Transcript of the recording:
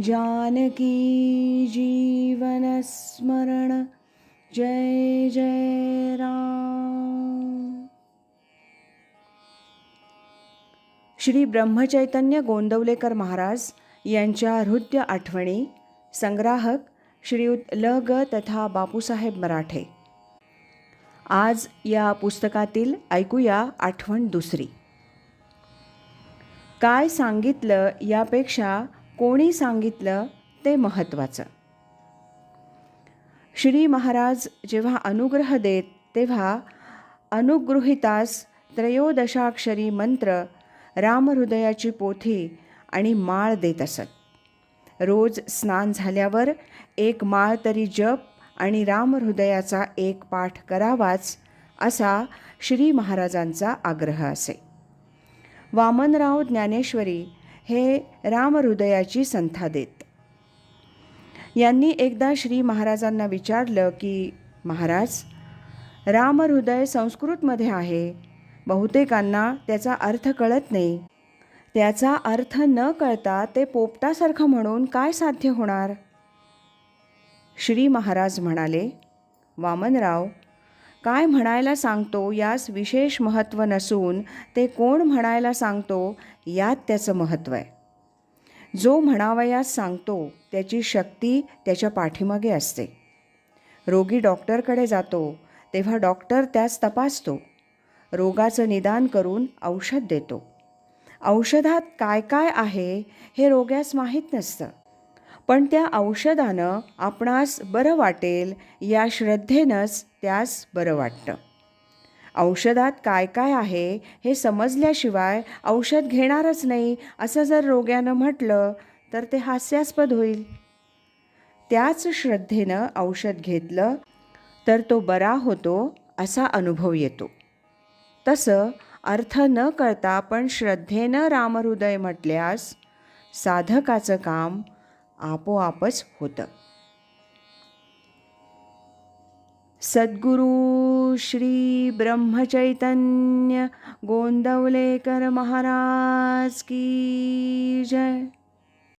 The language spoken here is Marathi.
जानकी जीवनस्मरण जय जय राम। श्री ब्रह्मचैतन्य गोंदवलेकर महाराज यांच्या हृदय आठवणी संग्राहक श्रीयुत ल ग तथा बापूसाहेब मराठे. आज या पुस्तकातील ऐकूया आठवण दुसरी. काय सांगितलं यापेक्षा कोणी सांगितलं ते महत्त्वाचं. श्री महाराज जेव्हा अनुग्रह देत तेव्हा अनुगृहितास त्रयोदशाक्षरी मंत्र रामहृदयाची पोथी आणि माळ देत असत. रोज स्नान झाल्यावर एक माळ तरी जप आणि रामहृदयाचा एक पाठ करावाच असा श्री महाराजांचा आग्रह असे. वामनराव ज्ञानेश्वरी हे रामहृदयाची संथा देत. यांनी एकदा श्री महाराजांना विचारलं की महाराज रामहृदय संस्कृतमध्ये आहे. बहुतेकांना त्याचा अर्थ कळत नाही. त्याचा अर्थ न कळता ते पोपटासारखं म्हणून काय साध्य होणार? श्री महाराज म्हणाले वामनराव काय म्हणायला सांगतो यास विशेष महत्त्व नसून ते कोण म्हणायला सांगतो यात त्याचं महत्त्व आहे. जो म्हणावयास सांगतो त्याची शक्ती त्याच्या पाठीमागे असते. रोगी डॉक्टरकडे जातो तेव्हा डॉक्टर त्यास तपासतो. रोगाचं निदान करून औषध देतो. औषधात काय काय आहे हे रोग्यास माहीत नसतं. पण त्या औषधानं आपणास बरं वाटेल या श्रद्धेनंच त्यास बरं वाटतं. औषधात काय काय आहे हे समजल्याशिवाय औषध घेणारच नाही असं जर रोग्यानं म्हटलं तर ते हास्यास्पद होईल. त्याच श्रद्धेनं औषध घेतलं तर तो बरा होतो असा अनुभव येतो. तसं अर्थ न कळता पण श्रद्धेनं रामहृदय म्हटल्यास साधकाचं काम आपोआपच होतं. सद्गुरु श्री ब्रह्मचैतन्य गोंदवलेकर महाराज की जय.